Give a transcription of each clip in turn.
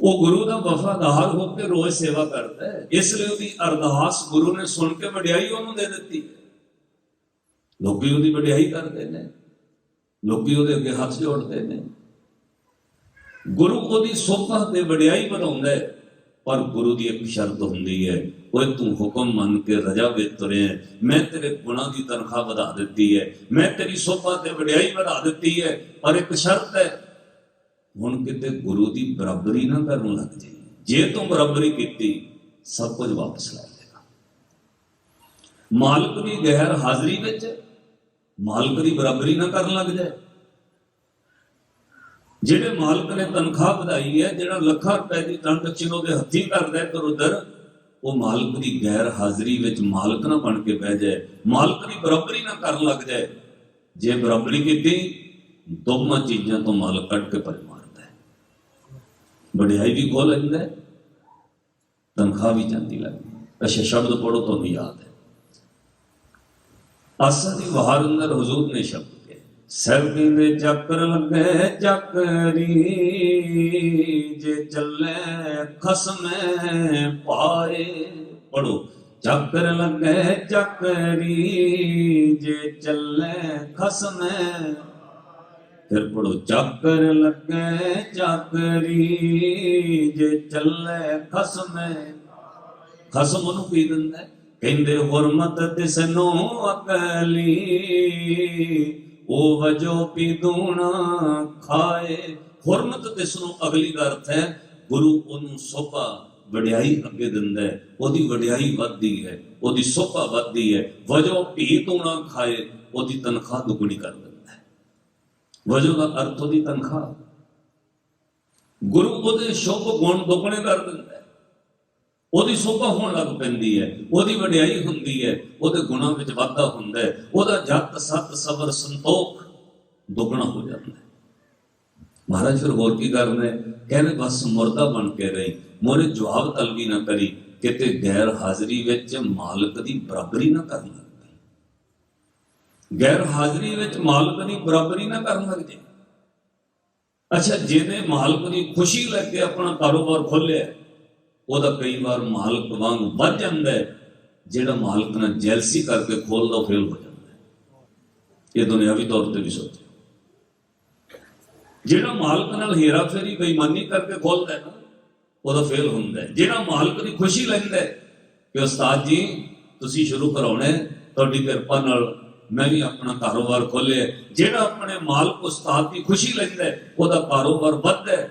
ਉਹ ਗੁਰੂ ਦਾ ਵਫਾਦਾਰ ਹੋ ਕੇ ਰੋਜ਼ ਸੇਵਾ ਕਰਦਾ ਹੈ। ਇਸ ਲਈ ਉਹਦੀ ਅਰਦਾਸ ਗੁਰੂ ਨੇ ਸੁਣ ਕੇ ਵਡਿਆਈ ਉਹਨੂੰ ਦੇ ਦਿੱਤੀ। ਲੋਕੀ ਉਹਦੀ ਵਡਿਆਈ ਕਰਦੇ ਨੇ। ਲੋਕੀ ਉਹਦੇ ਅੱਗੇ ਹੱਥ ਜੋੜਦੇ ਨੇ। ਗੁਰੂ ਉਹਦੀ ਸੋਭਾ ਤੇ ਵਡਿਆਈ ਬਣਾਉਂਦਾ ਹੈ। ਪਰ ਗੁਰੂ ਦੀ ਇੱਕ ਸ਼ਰਤ ਹੁੰਦੀ ਹੈ, ਓਏ ਤੂੰ ਹੁਕਮ ਮੰਨ ਕੇ ਰਜਾ ਵਿੱਚ ਤੁਰਿਆ ਮੈਂ ਤੇਰੇ ਗੁਣਾਂ ਦੀ ਤਨਖਾਹ ਵਧਾ ਦਿੱਤੀ ਹੈ। ਮੈਂ ਤੇਰੀ ਸੋਭਾ ਤੇ ਵਡਿਆਈ ਵਧਾ ਦਿੱਤੀ ਹੈ। ਪਰ ਇੱਕ ਸ਼ਰਤ ਹੈ ਹੁਣ ਕਿਤੇ ਗੁਰੂ ਦੀ ਬਰਾਬਰੀ ਨਾ ਕਰਨ ਲੱਗ ਜਾਈਂ ਜੇ ਤੂੰ ਬਰਾਬਰੀ ਕੀਤੀ, ਸਭ ਕੁਝ ਵਾਪਸ ਲੈ ਲੇਗਾ ਮਾਲਕ ਦੀ ਗੈਰ ਹਾਜ਼ਰੀ ਵਿੱਚ ਮਾਲਕ ਦੀ ਬਰਾਬਰੀ ਨਾ ਕਰਨ ਲੱਗ ਜਾਏ। ਜਿਹੜੇ ਮਾਲਕ ਨੇ ਤਨਖਾਹ ਵਧਾਈ ਹੈ, ਜਿਹੜਾ ਲੱਖਾਂ ਰੁਪਏ ਦੀ ਟ੍ਰਾਂਜੈਕਸ਼ਨ ਉਹਦੇ ਹੱਥੀ ਕਰਦਾ ਹੈ ਉਧਰ, ਉਹ ਮਾਲਕ ਦੀ ਗੈਰ ਹਾਜ਼ਰੀ ਵਿੱਚ ਮਾਲਕ ਨਾ ਬਣ ਕੇ ਬਹਿ ਜਾਏ। ਮਾਲਕ ਦੀ ਬਰਾਬਰੀ ਨਾ ਕਰਨ ਲੱਗ ਜਾਏ। ਜੇ ਬਰਾਬਰੀ ਕੀਤੀ, ਦੋਵਾਂ ਚੀਜ਼ਾਂ ਤੋਂ ਮਾਲਕ ਕੱਢ ਕੇ ਪਰੇ ਵਡਿਆਈ ਵੀ ਖੋ ਲੈਂਦਾ ਹੈ, ਤਨਖਾਹ ਵੀ ਜਾਂਦੀ ਲੱਗਦੀ ਅੱਛਾ, ਸ਼ਬਦ ਪੜੋ ਤੁਹਾਨੂੰ ਯਾਦ ਹੈ। ਆਸਾ ਦੀ ਵਾਰ ਅੰਦਰ ਹਜ਼ੂਰ ਨੇ ਸ਼ਬਦ ਕਹੇ, ਸਰਦੀ ਦੇ ਚੱਕਰ ਲੱਗੇ ਚੱਕਰੀ, ਜੇ ਚੱਲੇ ਖਸਮੇ ਪਾਏ। ਪੜੋ ਚੱਕਰ ਲੱਗੇ ਚੱਕਰੀ, ਜੇ ਚੱਲੇ ਖਸਮੇ ਫਿਰ ਪੜੋ ਚੱਕਰ ਲੱਗੇ ਚੱਕਰੀ, ਜੇ ਚੱਲੇ ਖਸਮੇ ਖਸਮ ਨੂੰ ਕੀ ਦਿੰਦਾ ਕਹਿੰਦੇ, ਹੁਰਮਤ ਤਿਸ ਨੂੰ ਅਕਲੀ, ਉਹ ਵਜੋ ਪੀ ਦੂਣਾ ਖਾਏ। ਹੁਰਮਤ ਤਿਸ ਨੂੰ ਅਗਲੀ ਦਾ ਅਰਥ ਹੈ, ਗੁਰੂ ਉਹਨੂੰ ਸੋਭਾ ਵਡਿਆਈ ਅੱਗੇ ਦਿੰਦਾ ਹੈ। ਉਹਦੀ ਵਡਿਆਈ ਵੱਧਦੀ ਹੈ, ਉਹਦੀ ਸੋਭਾ ਵੱਧਦੀ ਹੈ। ਵਜੋ ਪੀ ਦੂਣਾ ਖਾਏ, ਉਹਦੀ ਤਨਖਾਹ ਦੁੱਗਣੀ ਕਰ ਵਜੋ ਦਾ ਅਰਥ ਉਹਦੀ ਤਨਖਾਹ। ਗੁਰੂ ਉਹਦੇ ਸ਼ੁਭ ਗੁਣ ਦੁੱਗਣੇ ਕਰ ਦਿੰਦਾ ਉਹਦੀ ਸੋਭਾ ਹੋਣ ਲੱਗ ਪੈਂਦੀ ਹੈ, ਉਹਦੀ ਵਡਿਆਈ ਹੁੰਦੀ ਹੈ, ਉਹਦੇ ਗੁਣਾਂ ਵਿੱਚ ਵਾਧਾ ਹੁੰਦਾ ਹੈ, ਉਹਦਾ ਜਤ, ਸਤ, ਸਬਰ, ਸੰਤੋਖ ਦੁੱਗਣਾ ਹੋ ਜਾਂਦਾ ਹੈ। ਮਹਾਰਾਜ ਫਿਰ ਹੋਰ ਕੀ ਕਰਨਾ ਕਹਿੰਦੇ ਬਸ ਮੁਰਦਾ ਬਣ ਕੇ ਰਹੀ, ਮੋਰੇ ਜਵਾਬ ਤਲਬੀ ਨਾ ਕਰੀ, ਕਿਤੇ ਗੈਰ ਹਾਜ਼ਰੀ ਵਿੱਚ ਮਾਲਕ ਦੀ ਬਰਾਬਰੀ ਨਾ ਕਰਨ। ਗੈਰ ਹਾਜ਼ਰੀ ਵਿੱਚ ਮਾਲਕ ਦੀ ਬਰਾਬਰੀ ਨਾ ਕਰਨ ਲੱਗ ਜੇ ਅੱਛਾ ਜਿਹਨੇ ਮਾਲਕ ਦੀ ਖੁਸ਼ੀ ਲੈ ਕੇ ਆਪਣਾ ਕਾਰੋਬਾਰ ਖੋਲ੍ਹਿਆ, ਉਹਦਾ ਕਈ ਵਾਰ ਮਾਲਕ ਵਾਂਗ ਵੱਧ ਜਾਂਦਾ ਹੈ, ਜਿਹੜਾ ਮਾਲਕ ਨਾਲ ਜੈਲਸੀ ਕਰਕੇ ਖੋਲਦਾ ਫੇਲ ਹੋ ਜਾਂਦਾ ਹੈ। ਇਹ ਦੁਨਿਆਵੀ ਤੌਰ ਤੇ ਵੀ ਸੋਚੋ। ਜਿਹੜਾ ਮਾਲਕ ਨਾਲ ਹੀਰਾ ਫੇਰੀ ਬੇਈਮਾਨੀ ਕਰਕੇ ਖੋਲਦਾ ਹੈ ਨਾ, ਉਹਦਾ ਫੇਲ ਹੁੰਦਾ ਹੈ। ਜਿਹੜਾ ਮਾਲਕ ਦੀ ਖੁਸ਼ੀ ਲੈਂਦਾ ਹੈ ਕਿ ਉਸਤਾਦ ਜੀ, ਤੁਸੀਂ ਸ਼ੁਰੂ ਕਰਾਉਣਾ ਹੈ, ਤੁਹਾਡੀ ਕਿਰਪਾ ਨਾਲ ਮੈਂ ਵੀ ਆਪਣਾ ਕਾਰੋਬਾਰ ਖੋਲਿਆ। ਜਿਹੜਾ ਆਪਣੇ ਮਾਲਕ, ਉਸਤਾਦ ਦੀ ਖੁਸ਼ੀ ਲੈਂਦਾ ਉਹਦਾ ਕਾਰੋਬਾਰ ਵੱਧਦਾ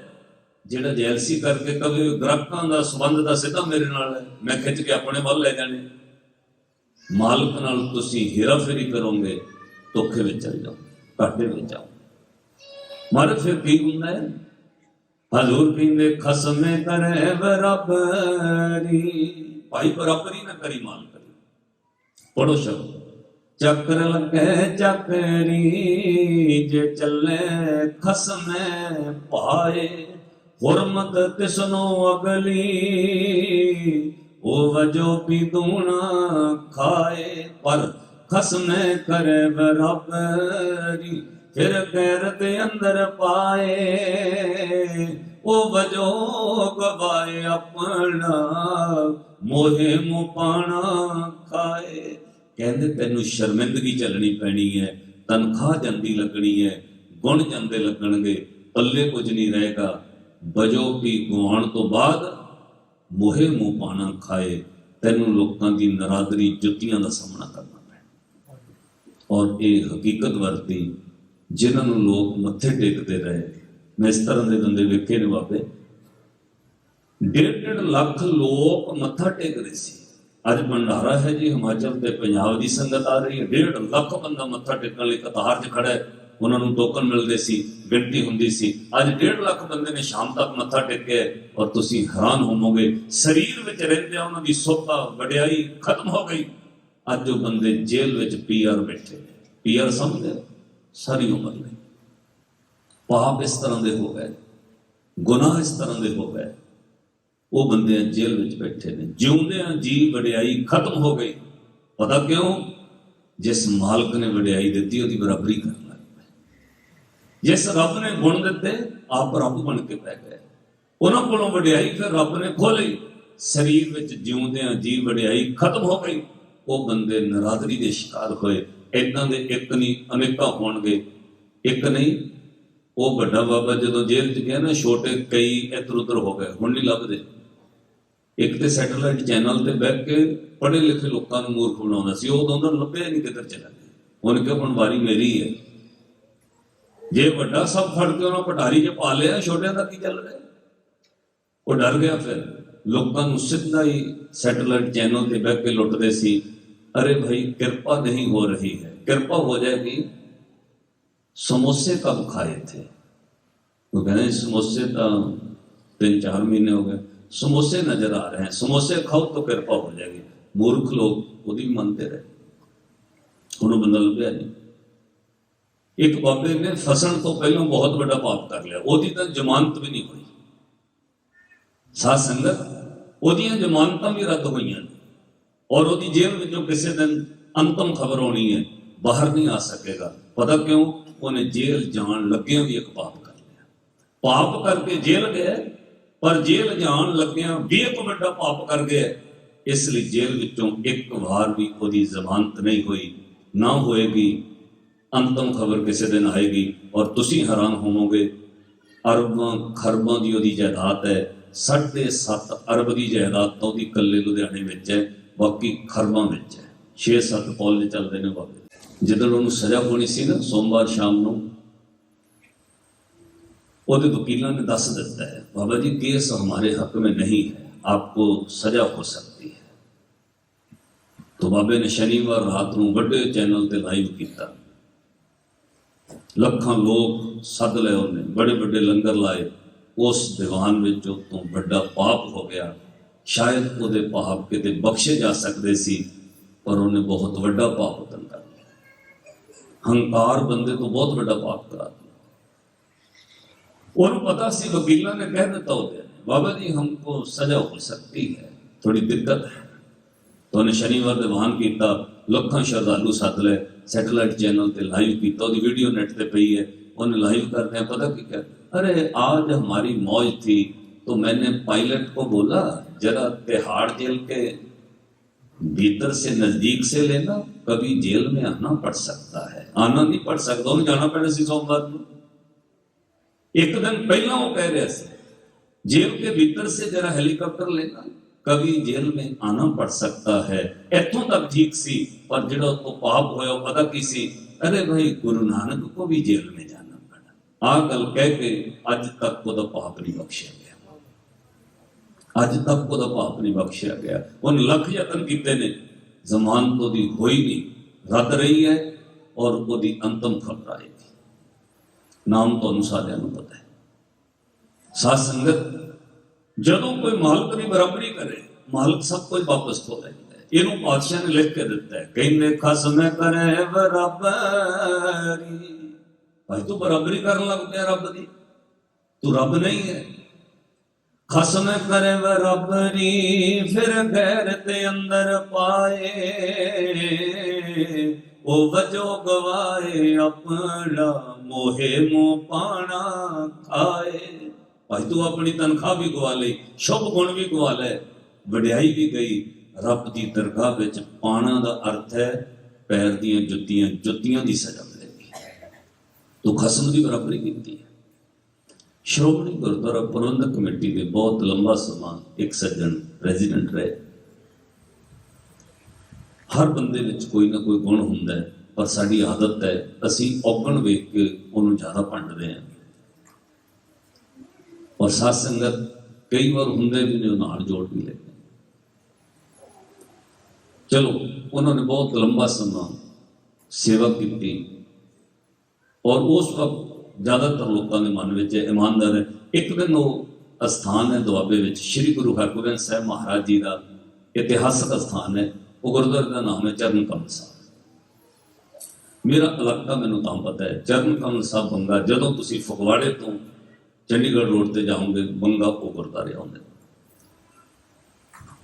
ਜਿਹੜਾ ਜੈਲਸੀ ਕਰਕੇ ਕਵੇ ਗ੍ਰਾਹਕਾਂ ਦਾ ਸਬੰਧ ਦਾ ਸਿੱਧਾ ਮੇਰੇ ਨਾਲ ਹੈ। ਮੈਂ ਖਿੱਚ ਕੇ ਆਪਣੇ ਵੱਲ ਲੈ ਜਾਣੇ। ਮਾਲਕ ਨਾਲ ਤੁਸੀਂ ਹੀਰਾ ਫੇਰੀ ਕਰੋਗੇ, ਧੋਖੇ ਵਿੱਚ ਚਲ ਜਾਓ ਘਾਟੇ ਵਿੱਚ ਜਾਓ ਮਾਰੇ ਫਿਰ ਕੀ ਹੁੰਦਾ ਹੈ? ਹਜ਼ੂਰ ਕਹਿੰਦੇ ਖਸਮੇ ਕਰੇ ਬਰਾਬਰੀ ਭਾਈ, ਬਰਾਬਰੀ ਨਾ ਕਰੀ ਮਾਲ ਕਰੀ ਪੜੋ ਸ਼ਬਦ। ਚੱਕਰ ਲੱਗੇ ਚੱਕਰੀ, ਜੇ ਚੱਲੇ ਖਸਮੇ ਪਾਏ, ਹੁਰਮਤ ਤਿਸਨੋ ਅਗਲੀ, ਉਹ ਵਜੋ ਪੀ ਦੂਣਾ ਖਾਏ, ਪਰ ਖਸਮੇ ਕਰੇ ਬਰਾਬਰੀ ਫਿਰ ਗੈਰ ਦੇ ਅੰਦਰ ਪਾਏ, ਉਹ ਵਜੋ ਗਵਾਏ ਆਪਣਾ ਮੋਹੇ ਮੁਪਾਣਾ ਖਾਏ। ਕਹਿੰਦੇ ਤੈਨੂੰ ਸ਼ਰਮਿੰਦਗੀ ਚੱਲਣੀ ਪੈਣੀ ਹੈ, ਤਨਖਾਹ ਜਾਂਦੀ ਲੱਗਣੀ ਹੈ, ਗੁਣ ਜਾਂਦੇ ਲੱਗਣਗੇ, ਪੱਲੇ ਕੁਝ ਨਹੀਂ ਰਹੇਗਾ। ਬਜੋ ਵੀ ਗਵਾਉਣ ਤੋਂ ਬਾਅਦ ਮੋਹੇ ਮੂੰਹ ਪਾਣਾ ਖਾਏ, ਤੈਨੂੰ ਲੋਕਾਂ ਦੀ ਨਰਾਦਰੀ ਜੁੱਤੀਆਂ ਦਾ ਸਾਹਮਣਾ ਕਰਨਾ ਪੈਣਾ। ਔਰ ਇਹ ਹਕੀਕਤ ਵਰਤੀ, ਜਿਨ੍ਹਾਂ ਨੂੰ ਲੋਕ ਮੱਥੇ ਟੇਕਦੇ ਰਹੇ। ਮੈਂ ਇਸ ਤਰ੍ਹਾਂ ਦੇ ਦੰਦੇ ਵੇਖੇ ਨੇ ਬਾਬੇ। ਡੇਢ ਡੇਢ ਲੱਖ ਲੋਕ ਮੱਥਾ ਟੇਕਦੇ ਸੀ। ਅੱਜ ਭੰਡਾਰਾ ਹੈ ਜੀ, ਹਿਮਾਚਲ ਤੇ ਪੰਜਾਬ ਦੀ ਸੰਗਤ ਆ ਰਹੀ ਹੈ। ਡੇਢ ਲੱਖ ਬੰਦਾ ਮੱਥਾ ਟੇਕਣ ਲਈ ਕਤਾਰ 'ਚ ਖੜਾ ਹੈ। ਉਹਨਾਂ ਨੂੰ ਟੋਕਨ ਮਿਲਦੇ ਸੀ ਗਿਣਤੀ ਹੁੰਦੀ ਸੀ, ਅੱਜ ਡੇਢ ਲੱਖ ਬੰਦੇ ਨੇ ਸ਼ਾਮ ਤੱਕ ਮੱਥਾ ਟੇਕਿਆ ਔਰ ਤੁਸੀਂ ਹੈਰਾਨ ਹੋਵੋਗੇ, ਸਰੀਰ ਵਿੱਚ ਰਹਿੰਦੇ ਉਹਨਾਂ ਦੀ ਸੋਭਾ ਵਡਿਆਈ ਖਤਮ ਹੋ ਗਈ। ਅੱਜ ਉਹ ਬੰਦੇ ਜੇਲ੍ਹ ਵਿੱਚ ਪੀਆਰ ਬੈਠੇ ਨੇ। ਪੀਆਰ ਸਮਝਦੇ ਸਾਰੀ ਉਮਰ ਲਈ। ਪਾਪ ਇਸ ਤਰ੍ਹਾਂ ਦੇ ਹੋ ਗਏ। ਗੁਨਾਹ ਇਸ ਤਰ੍ਹਾਂ ਦੇ ਹੋ ਗਏ। ਉਹ ਬੰਦੇ ਜੇਲ੍ਹ ਵਿੱਚ ਬੈਠੇ ਨੇ। ਜਿਉਂਦਿਆਂ ਜੀ ਵਡਿਆਈ ਖਤਮ ਹੋ ਗਈ। ਪਤਾ ਕਿਉਂ? ਜਿਸ ਮਾਲਕ ਨੇ ਵਡਿਆਈ ਦਿੱਤੀ, ਉਹਦੀ ਬਰਾਬਰੀ ਕਰਨ ਲੱਗ ਪਏ। ਜਿਸ ਰੱਬ ਨੇ ਗੁਣ ਦਿੱਤੇ, ਆਪ ਰੱਬ ਬਣ ਕੇ ਪੈ ਗਏ। ਉਹਨਾਂ ਕੋਲੋਂ ਵਡਿਆਈ ਫਿਰ ਰੱਬ ਨੇ ਖੋਲੀ ਸਰੀਰ ਵਿੱਚ ਜਿਉਂਦਿਆਂ ਜੀ ਵਡਿਆਈ ਖਤਮ ਹੋ ਗਈ। ਉਹ ਬੰਦੇ ਨਰਾਦਰੀ ਦੇ ਸ਼ਿਕਾਰ ਹੋਏ। ਇਦਾਂ ਦੇ ਇੱਕ ਨਹੀਂ, ਅਨੇਕਾਂ ਹੋਣਗੇ। ਇੱਕ ਨਹੀਂ, ਉਹ ਵੱਡਾ ਬਾਬਾ ਜਦੋਂ ਜੇਲ੍ਹ 'ਚ ਗਿਆ ਨਾ, ਛੋਟੇ ਕਈ ਇੱਧਰ ਉੱਧਰ ਹੋ ਗਏ। ਹੁਣ ਨਹੀਂ ਲੱਭਦੇ। ਇੱਕ ਤੇ ਸੈਟੇਲਾਈਟ ਚੈਨਲ ਤੇ ਬੈਠ ਕੇ ਪੜ੍ਹੇ ਲਿਖੇ ਲੋਕਾਂ ਨੂੰ ਮੂਰਖ ਬਣਾਉਂਦਾ ਸੀ, ਉਹ ਉਹਨਾਂ ਨੂੰ ਲੱਭਿਆ ਨਹੀਂ ਕਿੱਧਰ ਚਲਾ ਗਿਆ। ਹੁਣ ਕਿ ਹੁਣ ਵਾਰੀ ਮੇਰੀ ਹੈ। ਜੇ ਵੱਡਾ ਸਭ ਫੜ ਕੇ ਉਹਨਾਂ ਪਟਾਰੀ 'ਚ ਪਾ ਲਿਆ, ਛੋਟਿਆਂ ਦਾ ਕੀ ਚੱਲ ਰਿਹਾ? ਉਹ ਡਰ ਗਿਆ ਫਿਰ। ਲੋਕਾਂ ਨੂੰ ਸਿੱਧਾ ਹੀ ਸੈਟੇਲਾਈਟ ਚੈਨਲ ਤੇ ਬੈਠ ਕੇ ਲੁੱਟਦੇ ਸੀ। ਅਰੇ ਭਾਈ, ਕਿਰਪਾ ਨਹੀਂ ਹੋ ਰਹੀ ਹੈ। ਕਿਰਪਾ ਹੋ ਜਾਏਗੀ। ਸਮੋਸੇ ਕਬ ਖਾਏ ਥੇ? ਉਹ ਕਹਿੰਦੇ, ਸਮੋਸੇ ਤਾਂ ਤਿੰਨ ਚਾਰ ਮਹੀਨੇ ਹੋ ਗਏ। समोसे नजर आ रहे हैं समोसे खाओ तो कृपा हो जाएगी मूर्ख लोग ਉਹਦੀ ਮੰਨਦੇ ਰਹੇ ਉਹਨੂੰ ਬੰਦਾ ਲੱਭਿਆ ਨਹੀਂ ਇੱਕ ਬਾਬੇ ਨੇ ਫਸਣ ਤੋਂ ਪਹਿਲਾਂ ਬਹੁਤ ਵੱਡਾ ਪਾਪ ਕਰ ਲਿਆ ਉਹਦੀ ਤਾਂ ਜ਼ਮਾਨਤ ਵੀ ਨਹੀਂ ਹੋਈ ਸਾਧ ਸੰਗਤ ਉਹਦੀਆਂ ਜ਼ਮਾਨਤਾਂ ਵੀ ਰੱਦ ਹੋਈਆਂ ਨੇ ਔਰ ਉਹਦੀ ਜੇਲ੍ਹ ਵਿੱਚੋਂ ਕਿਸੇ ਦਿਨ ਅੰਤਮ ਖਬਰ ਆਉਣੀ ਹੈ ਬਾਹਰ ਨਹੀਂ ਆ ਸਕੇਗਾ ਪਤਾ ਕਿਉਂ ਉਹਨੇ ਜੇਲ੍ਹ ਜਾਣ ਲੱਗਿਆਂ ਵੀ ਇੱਕ ਪਾਪ ਕਰ ਲਿਆ ਪਾਪ ਕਰਕੇ ਜੇਲ੍ਹ ਗਿਆ ਪਰ ਜੇਲ੍ਹ ਜਾਣ ਲੱਗਿਆ ਵੀ ਇੱਕ ਵੱਡਾ ਪਾਪ ਕਰ ਗਿਆ ਇਸ ਲਈ ਜੇਲ੍ਹ ਵਿੱਚੋਂ ਇੱਕ ਵਾਰ ਵੀ ਉਹਦੀ ਜ਼ਮਾਨਤ ਨਹੀਂ ਹੋਈ, ਨਾ ਹੋਏਗੀ। ਅੰਤਮ ਖਬਰ ਕਿਸੇ ਦਿਨ ਆਏਗੀ ਔਰ ਤੁਸੀਂ ਹੈਰਾਨ ਹੋਵੋਗੇ। ਅਰਬਾਂ, ਖਰਬਾਂ ਦੀ ਉਹਦੀ ਜਾਇਦਾਦ ਹੈ। 7.5 ਅਰਬ ਦੀ ਜਾਇਦਾਦ ਤਾਂ ਉਹਦੀ ਇਕੱਲੇ ਲੁਧਿਆਣੇ ਵਿੱਚ ਹੈ, ਬਾਕੀ ਖਰਬਾਂ ਵਿੱਚ ਹੈ। 6-7 ਕਾਲਜ ਚੱਲਦੇ ਨੇ ਬਾਬੇ। ਜਦੋਂ ਉਹਨੂੰ ਸਜ਼ਾ ਹੋਣੀ ਸੀ ਨਾ, ਸੋਮਵਾਰ ਸ਼ਾਮ ਨੂੰ ਉਹਦੇ ਵਕੀਲਾਂ ਨੇ ਦੱਸ ਦਿੱਤਾ ਹੈ ਬਾਬਾ ਜੀ ਕੇਸ ਹਮਾਰੇ ਹੱਕ में नहीं है आपको सजा हो सकती है तो ਬਾਬੇ ਨੇ ਸ਼ਨੀਵਾਰ ਰਾਤ ਨੂੰ ਵੱਡੇ ਚੈਨਲ ਤੇ ਲਾਈਵ ਕੀਤਾ ਲੱਖਾਂ ਲੋਕ ਸੱਦ ਲਏ ਉਹਨੇ ਬੜੇ ਵੱਡੇ ਲੰਗਰ ਲਾਏ ਉਸ ਦੀਵਾਨ ਵਿੱਚ ਉਹ ਤੋਂ ਵੱਡਾ ਪਾਪ ਹੋ ਗਿਆ ਸ਼ਾਇਦ ਉਹਦੇ ਪਾਪ ਕਿਤੇ ਬਖਸ਼ੇ ਜਾ ਸਕਦੇ ਸੀ ਪਰ ਉਹਨੇ ਬਹੁਤ ਵੱਡਾ ਪਾਪ ਉਤਨ ਕਰ ਲਿਆ ਹੰਕਾਰ ਬੰਦੇ ਤੋਂ ਬਹੁਤ ਵੱਡਾ ਪਾਪ ਕਰਾ ਦਿੱਤਾ ਉਹਨੂੰ ਪਤਾ ਸੀ ਵਕੀਲਾਂ ਨੇ ਕਹਿ ਦਿੱਤਾ بابا جی ہم کو ਸਜ਼ਾ ہو سکتی ہے، تھوڑی ਦਿੱਕਤ ہے۔ تو انہیں شنیوار دے وہاں کیتا، لکھاں شردالو ساتھ لے، سیٹلائٹ چینل تے لائیو کیتا دی ویڈیو نیٹ تے پہی ہے، انہیں لائیو کرتے ہیں، پتا کی کیا؟ ارے، آج ہماری موج تھی، تو میں نے پائلٹ کو بولا، جرا تہاڑ جیل کے بھیتر سے نزدیک سے لینا، کبھی جیل میں آنا پڑ سکتا ہے۔ آنا نہیں پڑ سکتا، انہیں جانا پڑے سی سوم بات میں ایک دن پہلا وہ کہہ رہا سا جیل کے جیتر سے لینا کبھی جیل میں آنا پڑ سکتا ہے۔ ایتھوں تک ٹھیک سی، پر جڑا تو پاپ ہوا پتا کی ارے بھائی، گرو نانک کو بھی جیل میں جانا پڑا۔ پڑ گل کے اب تک کو وہ پاپ نہیں بخشیا گیا۔ اج تک کو وہ پاپ نہیں بخشیا گیا۔ ان لکھ یتن کیتے نے دی ہوئی نہیں رد رہی ہے اور وہ دی انتم خبر آئی ਨਾਮ ਤੁਹਾਨੂੰ ਸਾਰਿਆਂ ਨੂੰ ਪਤਾ ਹੈ। ਸਾਧ ਸੰਗਤ, ਜਦੋਂ ਕੋਈ ਮਾਲਕ ਦੀ ਬਰਾਬਰੀ ਕਰੇ, ਮਾਲਕ ਸਭ ਕੁਝ ਵਾਪਸ ਖੋ ਲੈਂਦਾ ਹੈ ਇਹਨੂੰ ਪਾਤਸ਼ਾਹ ਨੇ ਲਿਖ ਕੇ ਦਿੱਤਾ ਹੈ, ਕਹਿੰਦੇ ਖਸਮ ਕਰੇ ਬਰਾਬਰੀ। ਭਾਈ, ਤੂੰ ਬਰਾਬਰੀ ਕਰਨ ਲੱਗ ਪਿਆ ਰੱਬ ਦੀ। ਤੂੰ ਰੱਬ ਨਹੀਂ ਹੈ। ਖਸਮ ਕਰੇ ਬਰਾਬਰੀ, ਫਿਰ ਗੈਰ ਤੇ ਅੰਦਰ ਪਾਏ। ਉਹ ਵਜੋ ਗਵਾਏ ਆਪਣਾ ਮੋਹੇ ਮੋ ਪਾਣਾ ਖਾਏ। ਭਾਈ ਤੂੰ ਆਪਣੀ ਤਨਖਾਹ ਵੀ ਗਵਾ ਲਈ, ਸ਼ੁਭ ਗੁਣ ਵੀ ਗਵਾ ਲੈ। ਵਡਿਆਈ ਵੀ ਗਈ। ਰੱਬ ਦੀ ਦਰਗਾਹ ਵਿੱਚ ਪਾਣਾ ਦਾ ਅਰਥ ਹੈ, ਪੈਰ ਦੀਆਂ ਜੁੱਤੀਆਂ ਜੁੱਤੀਆਂ ਦੀ ਸਜ਼ਾ ਮਿਲੇਗੀ। ਤੂੰ ਖਸਮ ਦੀ ਬਰਾਬਰੀ ਕੀਤੀ ਸ਼੍ਰੋਮਣੀ ਗੁਰਦੁਆਰਾ ਪ੍ਰਬੰਧਕ ਕਮੇਟੀ ਦੇ ਬਹੁਤ ਲੰਬਾ ਸਮਾਂ ਇੱਕ ਸੱਜਣ ਪ੍ਰੈਜ਼ੀਡੈਂਟ ਰਹੇ। ਹਰ ਬੰਦੇ ਵਿੱਚ ਕੋਈ ਨਾ ਕੋਈ ਗੁਣ ਹੁੰਦਾ ਹੈ। ਪਰ ਸਾਡੀ ਆਦਤ ਹੈ, ਅਸੀਂ ਔਗਣ ਵੇਖ ਕੇ ਉਹਨੂੰ ਜ਼ਿਆਦਾ ਭੰਡਦੇ ਹਾਂ। ਔਰ ਸਾਧ ਸੰਗਤ ਕਈ ਵਾਰ ਹੁੰਦੇ ਵੀ ਨੇ, ਉਹ ਨਾਲ ਜੋੜ ਵੀ ਲੈਂਦੇ ਚਲੋ, ਉਹਨਾਂ ਨੇ ਬਹੁਤ ਲੰਬਾ ਸਮਾਂ ਸੇਵਾ ਕੀਤੀ ਔਰ ਉਸ ਵਕਤ ਜ਼ਿਆਦਾਤਰ ਲੋਕਾਂ ਦੇ ਮਨ ਵਿੱਚ ਇਮਾਨਦਾਰ ਹੈ। ਇੱਕ ਦਿਨ ਉਹ ਅਸਥਾਨ ਹੈ ਦੁਆਬੇ ਵਿੱਚ, ਸ੍ਰੀ ਗੁਰੂ ਹਰਗੋਬਿੰਦ ਸਾਹਿਬ ਮਹਾਰਾਜ ਜੀ ਦਾ ਇਤਿਹਾਸਕ ਅਸਥਾਨ ਹੈ। ਉਹ ਗੁਰਦੁਆਰੇ ਦਾ ਨਾਮ ਹੈ ਚਰਨ ਕਮਲ ਸਾਹਿਬ। ਮੇਰਾ ਇਲਾਕਾ ਮੈਨੂੰ ਤਾਂ ਪਤਾ ਹੈ। ਚਰਨ ਕਮਲ ਸਾਹਿਬ ਬੰਗਾ, ਜਦੋਂ ਤੁਸੀਂ ਫਗਵਾੜੇ ਤੋਂ ਚੰਡੀਗੜ੍ਹ ਰੋਡ ਤੇ ਜਾਓਗੇ, ਬੰਗਾ ਉਹ ਗੁਰਦੁਆਰੇ ਆਉਂਦੇ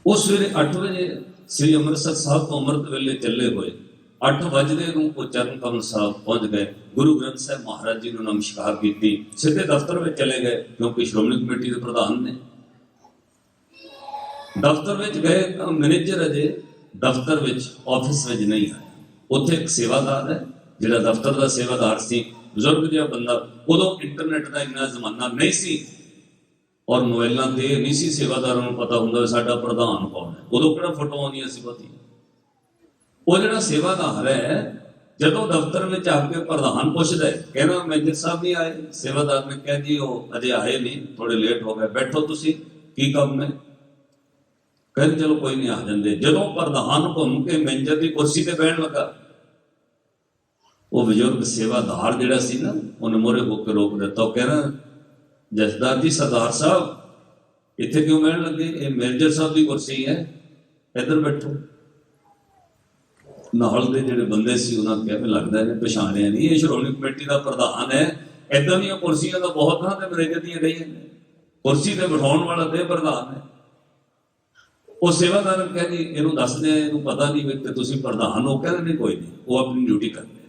ਉਹ ਸਵੇਰੇ 8 ਵਜੇ ਸ੍ਰੀ ਅੰਮ੍ਰਿਤਸਰ ਸਾਹਿਬ ਤੋਂ ਅੰਮ੍ਰਿਤ ਵੇਲੇ ਚੱਲੇ ਹੋਏ। 8 ਵਜੇ ਨੂੰ ਉਹ ਚਰਨ ਕਮਲ ਸਾਹਿਬ ਪਹੁੰਚ ਗਏ। ਗੁਰੂ ਗ੍ਰੰਥ ਸਾਹਿਬ ਮਹਾਰਾਜ ਜੀ ਨੂੰ ਨਮਸਕਾਰ ਕੀਤੀ। ਸਿੱਧੇ ਦਫ਼ਤਰ ਵਿੱਚ ਚਲੇ ਗਏ, ਕਿਉਂਕਿ ਸ਼੍ਰੋਮਣੀ ਕਮੇਟੀ ਦੇ ਪ੍ਰਧਾਨ ਨੇ। ਦਫ਼ਤਰ ਵਿੱਚ ਗਏ ਤਾਂ ਮੈਨੇਜਰ ਅਜੇ ਦਫ਼ਤਰ ਵਿੱਚ, ਆਫਿਸ ਵਿੱਚ ਨਹੀਂ ਆਇਆ ਉੱਥੇ ਇੱਕ ਸੇਵਾਦਾਰ ਹੈ ਜਿਹੜਾ ਦਫ਼ਤਰ ਦਾ ਸੇਵਾਦਾਰ ਸੀ ਬਜ਼ੁਰਗ ਜਿਹਾ ਬੰਦਾ ਉਦੋਂ ਇੰਟਰਨੈਟ ਦਾ ਇੰਨਾ ਜ਼ਮਾਨਾ ਨਹੀਂ ਸੀ ਔਰ ਮੋਬਾਈਲਾਂ ਤੇ ਇਹ ਨਹੀਂ ਸੀ ਸੇਵਾਦਾਰਾਂ ਨੂੰ ਪਤਾ ਹੁੰਦਾ ਵੀ ਸਾਡਾ ਪ੍ਰਧਾਨ ਕੌਣ ਹੈ। ਉਦੋਂ ਕਿਹੜਾ ਫੋਟੋ ਆਉਂਦੀਆਂ ਸੀ ਬਹੁਤੀ ਉਹ ਜਿਹੜਾ ਸੇਵਾਦਾਰ ਹੈ ਜਦੋਂ ਦਫ਼ਤਰ ਵਿੱਚ ਆ ਕੇ ਪ੍ਰਧਾਨ ਪੁੱਛਦਾ ਹੈ, ਕਹਿੰਦਾ ਮੈਨੇਜਰ ਸਾਹਿਬ ਨਹੀਂ ਆਏ। ਸੇਵਾਦਾਰ ਨੇ ਕਿਹਾ ਜੀ ਉਹ ਅਜੇ ਆਏ ਨਹੀਂ ਥੋੜੇ ਲੇਟ ਹੋ ਗਏ ਬੈਠੋ ਤੁਸੀਂ ਕੀ ਕੰਮ ਹੈ? ਕਹਿੰਦੇ ਚਲੋ ਕੋਈ ਨਹੀਂ ਆ ਜਾਂਦੇ। ਜਦੋਂ ਪ੍ਰਧਾਨ ਘੁੰਮ ਕੇ ਮੈਨੇਜਰ ਦੀ ਕੁਰਸੀ ਤੇ ਬੈਠਣ ਲੱਗਾ ਉਹ ਬਜ਼ੁਰਗ ਸੇਵਾਦਾਰ ਜਿਹੜਾ ਸੀ ਨਾ, ਉਹਨੇ ਮੋਰੇ ਹੋ ਕੇ ਰੋਕ ਦਿੱਤਾ। ਉਹ ਕਹਿੰਦਾ, ਜਸਦਾਰ ਜੀ, ਸਰਦਾਰ ਸਾਹਿਬ, ਇੱਥੇ ਕਿਉਂ ਬੈਠਣ ਲੱਗੇ? ਇਹ ਮੈਨੇਜਰ ਸਾਹਿਬ ਦੀ ਕੁਰਸੀ ਹੈ, ਇੱਧਰ ਬੈਠੋ। ਨਾਲ ਦੇ ਜਿਹੜੇ ਬੰਦੇ ਸੀ, ਉਹਨਾਂ ਕਿਹਾ ਵੀ ਲੱਗਦਾ ਇਹਨੇ ਪਛਾਣਿਆ ਨਹੀਂ। ਇਹ ਸ਼੍ਰੋਮਣੀ ਕਮੇਟੀ ਦਾ ਪ੍ਰਧਾਨ ਹੈ। ਇਦਾਂ ਦੀਆਂ ਕੁਰਸੀਆਂ ਤਾਂ ਬਹੁਤ ਥਾਂ ਤੇ ਮੈਨੇਜਰ ਦੀਆਂ ਰਹੀਆਂ ਨੇ। ਕੁਰਸੀ ਤੇ ਬਿਠਾਉਣ ਵਾਲਾ ਤੇ ਪ੍ਰਧਾਨ ਹੈ। ਉਹ ਸੇਵਾਦਾਰ ਨੂੰ ਕਹਿੰਦੀ ਇਹਨੂੰ ਦੱਸਦੇ ਇਹਨੂੰ ਪਤਾ ਨਹੀਂ ਵੀ ਤੇ ਤੁਸੀਂ ਪ੍ਰਧਾਨ ਹੋ, ਕਹਿੰਦੇ ਨਹੀਂ, ਕੋਈ ਨਹੀਂ, ਉਹ ਆਪਣੀ ਡਿਊਟੀ ਕਰਦੇ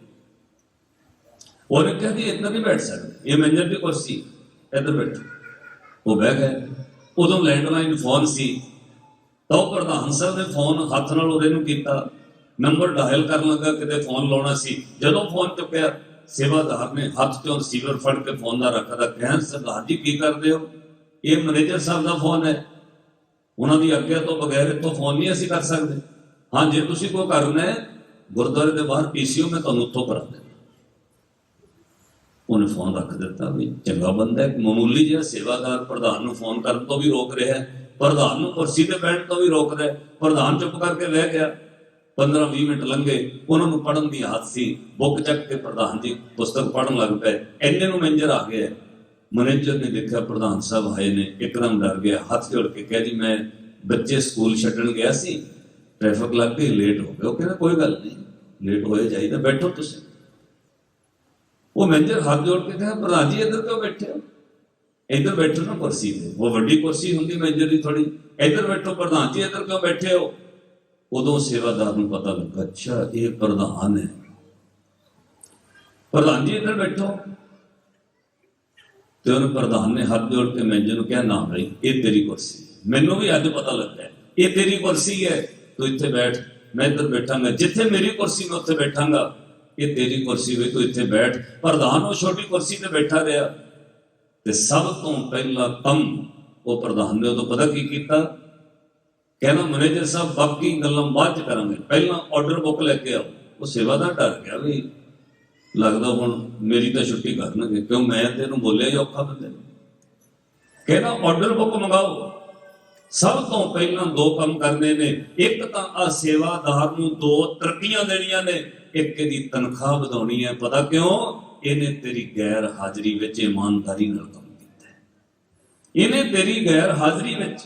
ਉਹਨੇ ਕਿਹਾ ਜੀ ਇੱਧਰ ਨਹੀਂ ਬੈਠ ਸਕਦੇ ਇਹ ਮੈਨੇਜਰ ਦੀ ਕੁਰਸੀ ਇੱਧਰ ਬੈਠੋ ਉਹ ਬਹਿ ਗਏ ਉਦੋਂ ਲੈਂਡਲਾਈਨ ਫੋਨ ਸੀ ਤਾਂ ਉਹ ਪ੍ਰਧਾਨ ਸਾਹਿਬ ਨੇ ਫੋਨ ਹੱਥ ਨਾਲ ਉਹਦੇ ਨੂੰ ਕੀਤਾ ਨੰਬਰ ਡਾਇਲ ਕਰਨ ਲੱਗਾ ਕਿਤੇ ਫੋਨ ਲਾਉਣਾ ਸੀ ਜਦੋਂ ਫੋਨ ਚੁੱਕਿਆ ਸੇਵਾਦਾਰ ਨੇ ਹੱਥ ਚੋਂ ਰਿਸੀਵਰ ਫੜ ਕੇ ਫੋਨ ਦਾ ਰੱਖਦਾ ਕਹਿਣ ਸਰਦਾਰ ਜੀ ਕੀ ਕਰਦੇ ਹੋ ਇਹ ਮੈਨੇਜਰ ਸਾਹਿਬ ਦਾ ਫੋਨ ਹੈ ਉਹਨਾਂ ਦੀ ਆਗਿਆ ਤੋਂ ਬਗੈਰ ਇਹ ਫੋਨ ਨਹੀਂ ਅਸੀਂ ਕਰ ਸਕਦੇ ਹਾਂ ਜੇ ਤੁਸੀਂ ਕੋਈ ਕਰਨਾ ਹੈ ਗੁਰਦੁਆਰੇ ਦੇ ਬਾਹਰ ਪੀਸੀਓ ਮੈਂ ਤੁਹਾਨੂੰ ਉੱਥੋਂ ਕਰਾ ਦਿੰਦਾ ਉਹਨੇ ਫੋਨ ਰੱਖ ਦਿੱਤਾ ਵੀ ਚੰਗਾ ਬੰਦਾ ਹੈ। ਮਾਮੂਲੀ ਜਿਹਾ ਸੇਵਾਦਾਰ ਪ੍ਰਧਾਨ ਨੂੰ ਫੋਨ ਕਰਨ ਤੋਂ ਵੀ ਰੋਕ ਰਿਹਾ ਹੈ। ਪ੍ਰਧਾਨ ਨੂੰ ਕੁਰਸੀ ਤੇ ਬੈਠਣ ਤੋਂ ਵੀ ਰੋਕਦਾ ਹੈ। ਪ੍ਰਧਾਨ ਚੁੱਪ ਕਰਕੇ ਬਹਿ ਗਿਆ। 15-20 ਮਿੰਟ ਲੰਘੇ। ਉਹਨਾਂ ਨੂੰ ਪੜਨ ਦੀ ਆਦਤ ਸੀ। ਬੁੱਕ ਚੱਕ ਕੇ ਪ੍ਰਧਾਨ ਜੀ ਪੁਸਤਕ ਪੜਨ ਲੱਗ ਪਏ। ਇੰਨੇ ਨੂੰ ਮੈਨੇਜਰ ਆ ਗਿਆ ਮੈਨੇਜਰ ਨੇ ਦੇਖਿਆ ਪ੍ਰਧਾਨ ਸਾਹਿਬ ਆਏ ਨੇ। ਇੱਕਦਮ ਡਰ ਗਿਆ। ਹੱਥ ਜੋੜ ਕੇ ਕਿਹਾ, ਜੀ, ਮੈਂ ਬੱਚੇ ਸਕੂਲ ਛੱਡਣ ਗਿਆ ਸੀ। ਟ੍ਰੈਫਿਕ ਲੱਗ ਗਈ। ਲੇਟ ਹੋ ਗਿਆ ਉਹ ਕਹਿੰਦਾ, ਕੋਈ ਗੱਲ ਨਹੀਂ। ਲੇਟ ਹੋਏ ਜਾਈਦਾ ਬੈਠੋ ਤੁਸੀਂ। ਉਹ ਮੈਨੇਜਰ ਹੱਥ ਜੋੜ ਕੇ ਕਿਹਾ, ਪ੍ਰਧਾਨ ਜੀ, ਇੱਧਰ ਕਿਉਂ ਬੈਠੇ ਹੋ? ਇੱਧਰ ਬੈਠੋ ਨਾ ਕੁਰਸੀ ਤੇ। ਉਹ ਵੱਡੀ ਕੁਰਸੀ ਹੁੰਦੀ ਮੈਨੇਜਰ ਦੀ ਥੋੜੀ ਇੱਧਰ ਬੈਠੋ ਪ੍ਰਧਾਨ ਜੀ, ਇੱਧਰ ਕਿਉਂ ਬੈਠੇ ਹੋ? ਉਦੋਂ ਸੇਵਾਦਾਰ ਨੂੰ ਪਤਾ ਲੱਗਾ, ਅੱਛਾ, ਇਹ ਪ੍ਰਧਾਨ ਹੈ। ਪ੍ਰਧਾਨ ਜੀ, ਇੱਧਰ ਬੈਠੋ। ਤੇ ਉਹਨੇ ਪ੍ਰਧਾਨ ਨੇ ਹੱਥ ਜੋੜ ਕੇ ਮੈਨੇਜਰ ਨੂੰ ਕਿਹਾ ਨਾ ਭਾਈ ਇਹ ਤੇਰੀ ਕੁਰਸੀ ਮੈਨੂੰ ਵੀ ਅੱਜ ਪਤਾ ਲੱਗਾ, ਇਹ ਤੇਰੀ ਕੁਰਸੀ ਹੈ, ਤੂੰ ਇੱਥੇ ਬੈਠ, ਮੈਂ ਇੱਧਰ ਬੈਠਾਂਗਾ। ਜਿੱਥੇ ਮੇਰੀ ਕੁਰਸੀ, ਮੈਂ ਉੱਥੇ ਬੈਠਾਂਗਾ। ਇਹ ਤੇਰੀ ਕੁਰਸੀ ਵੇ ਤੂੰ ਇੱਥੇ ਬੈਠ। ਪ੍ਰਧਾਨ ਉਹ ਛੋਟੀ ਕੁਰਸੀ ਤੇ ਬੈਠਾ ਰਿਹਾ। ਤੇ ਸਭ ਤੋਂ ਪਹਿਲਾਂ ਕੰਮ ਉਹ ਪ੍ਰਧਾਨ ਨੇ ਉਦੋਂ ਪਤਾ ਕੀ ਕੀਤਾ? ਕਹਿੰਦਾ ਮੈਨੇਜਰ ਸਾਹਿਬ, ਬਾਕੀ ਗੱਲਾਂ ਬਾਅਦ ਚ ਕਰਾਂਗੇ। ਪਹਿਲਾਂ ਆਰਡਰ ਬੁੱਕ ਲੈ ਕੇ ਆਓ। ਉਹ ਸੇਵਾਦਾਰ ਡਰ ਗਿਆ ਵੀ ਲੱਗਦਾ ਹੁਣ ਮੇਰੀ ਤਾਂ ਛੁੱਟੀ ਕਰਨਗੇ। ਕਿਉਂ ਮੈਂ ਤੈਨੂੰ ਬੋਲਿਆ ਹੀ ਔਖਾ ਬੰਦੇ ਨੂੰ? ਕਹਿੰਦਾ ਆਰਡਰ ਬੁੱਕ ਮੰਗਾਓ। ਸਭ ਤੋਂ ਪਹਿਲਾਂ ਦੋ ਕੰਮ ਕਰਨੇ ਨੇ। ਇੱਕ ਤਾਂ ਆ ਸੇਵਾਦਾਰ ਨੂੰ ਦੋ ਤਰੱਕੀਆਂ ਦੇਣੀਆਂ ਨੇ। ਇੱਕ ਇਹਦੀ ਤਨਖਾਹ ਵਧਾਉਣੀ ਹੈ। ਪਤਾ ਕਿਉਂ? ਇਹਨੇ ਤੇਰੀ ਗੈਰ ਹਾਜ਼ਰੀ ਵਿੱਚ ਇਮਾਨਦਾਰੀ ਨਾਲ ਕੰਮ ਕੀਤਾ ਹੈ। ਇਹਨੇ ਤੇਰੀ ਗੈਰ ਹਾਜ਼ਰੀ ਵਿੱਚ